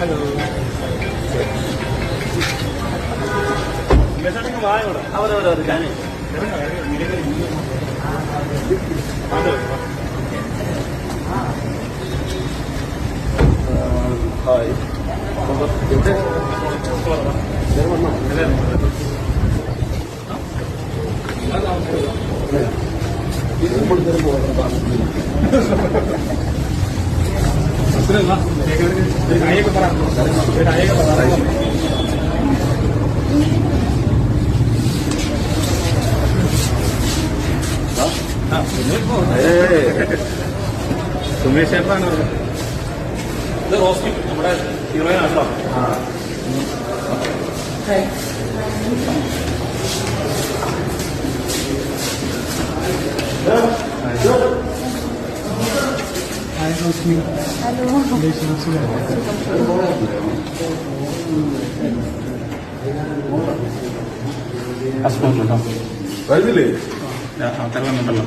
Hello. അവരവരവർ ഞാൻ hi എവിടെ സുമേഷ് ചേട്ടനാണ് ഇത് റോസ്റ്റി നമ്മുടെ Roshni. não? Vai, Asma, Where is it? não Kerala, lá.